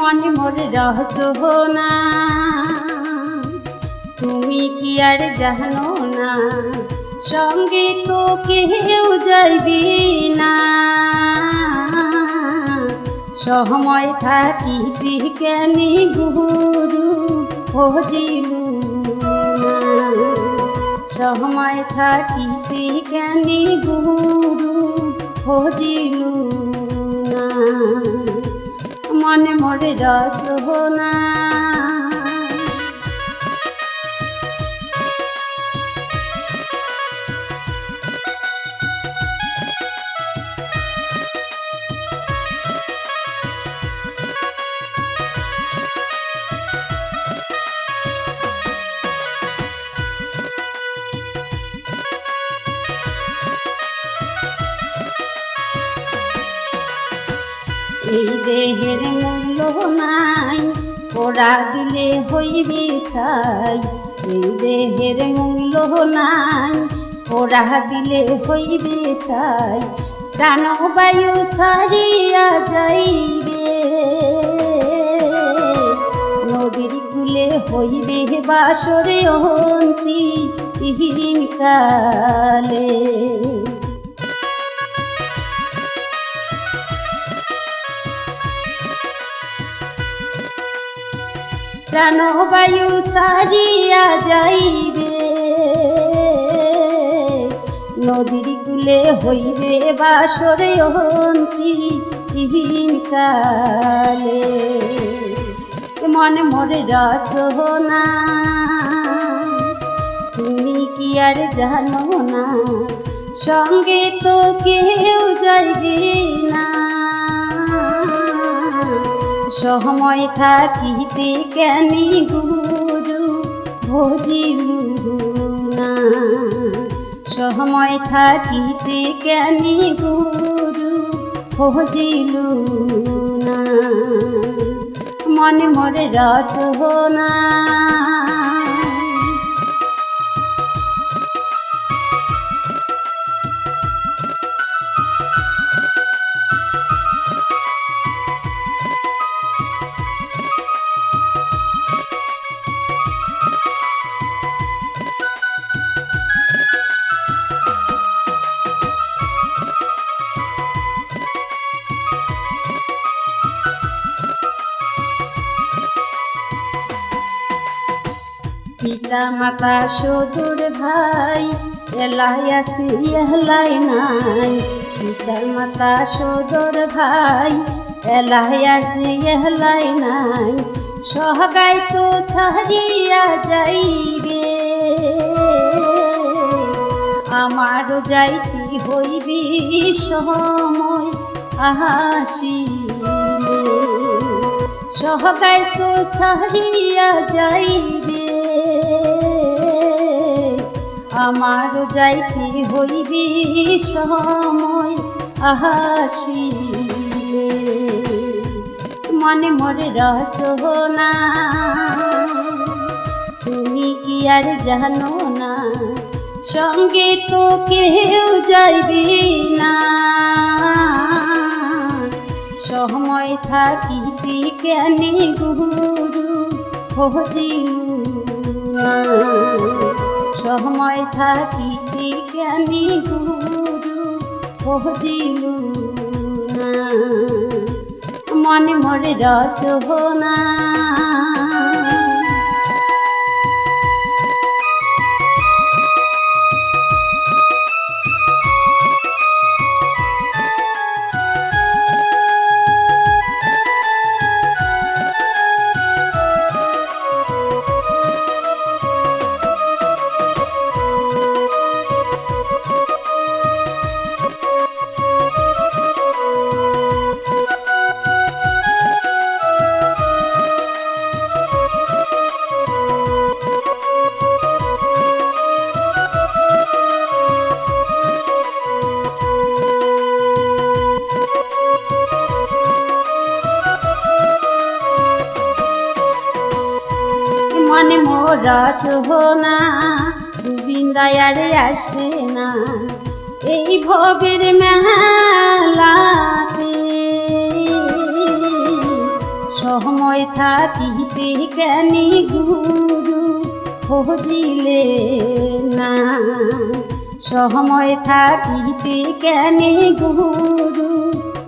মনে মনে রহস্য না। তুমি কি আর জানো না? সঙ্গে তো কেউ যাইবি না। সময় থাকিতে জ্ঞানী গুরু ভজিলু না? সময় থাকিতে জ্ঞানী গুরু ভজিলু না? মনে দেহের মূল্য নাই ওরা দিলে হইবে সাই। এই দেহের মূল্য নাই ওরা দিলে হইবে সাই। প্রাণ বায়ু সারিয়া যাইবে, নদীর কুলে হইবে বাসরে অন্তি ইহিন কালে। প্রাণবায়ু সারিয়া যাইবে নদীর কুলে হইবে বাসরে অন্তি ইহিন কালে। মনে মরে রস না তুমি কি আর জানো না? সঙ্গে তো কেউ যাইবে না। সময় থাকিতে কেনি গুরু ভজিলু না। সময় থাকিতে কেনি গুরু ভজিলু না। মনে মরে রস না পিতা মাতা সদুর ভাই, এলাই আসি, এলাই নাই। পিতা মাতা সদুর ভাই, এলাই আসি, এলাই নাই। সহগাই তো সারিয়া যাইবে। আমারও যাইতে হইবি সময় আসিলে সহগাই তো সারিয়া যাইবে। আমার যাইতে হইবি সময় আহাসি মনে মরে না। তুমি কি আর জানো না? সঙ্গে তো কেউ যাইবি না। সময় থাকিতে জ্ঞানী গুরু? ভজিলু থাকিতে জ্ঞানী গুরু? না। মনে মরে রস মোরস না গোবিন্দায়ারে আসবে না। এই ভবের মেলাতে সময় থাকিতে কেনি গুরু খোঁজিলে না? সময় থাকিতে কেনি গুরু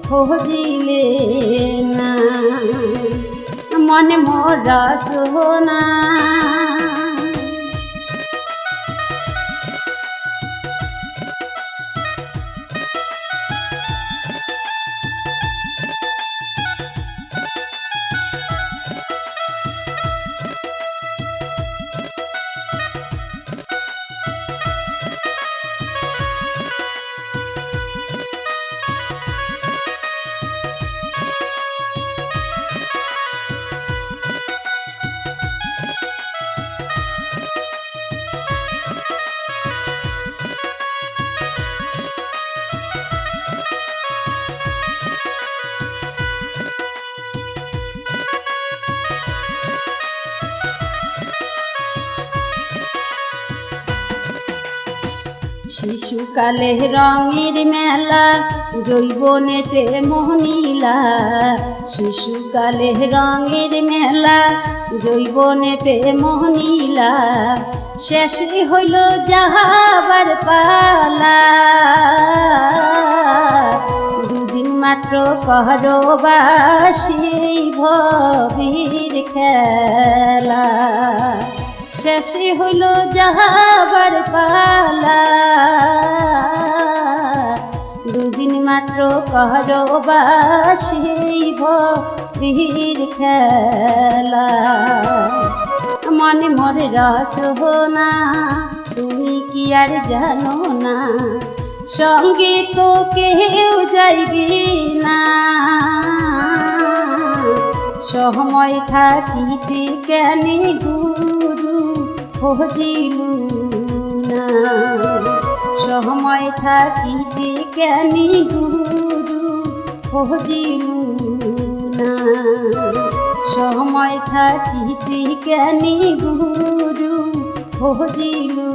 খোঁজিলে না? মনে মোর সোনা শিশুকালে রঙের মেলা জৈবনে প্রেম নীলা। শিশুকালে রঙের মেলা জৈবনে প্রেম নীলা। শেষ হইল যাহাবার পালা। দুদিন মাত্র করবাসী ভবির খেলা। শেষে হইল যাহাবার পালা। দুদিন মাত্র করবাসী ভবির খেলা। মনে মরে না, তুমি কি আর জানো না? সঙ্গে তো কেউ যাইবি না। সময় থাকিতে কেন গুরু সময় থাকিতে কেন গুরু না সময় থাকিতে জ্ঞানী গুরু খোঁজিলু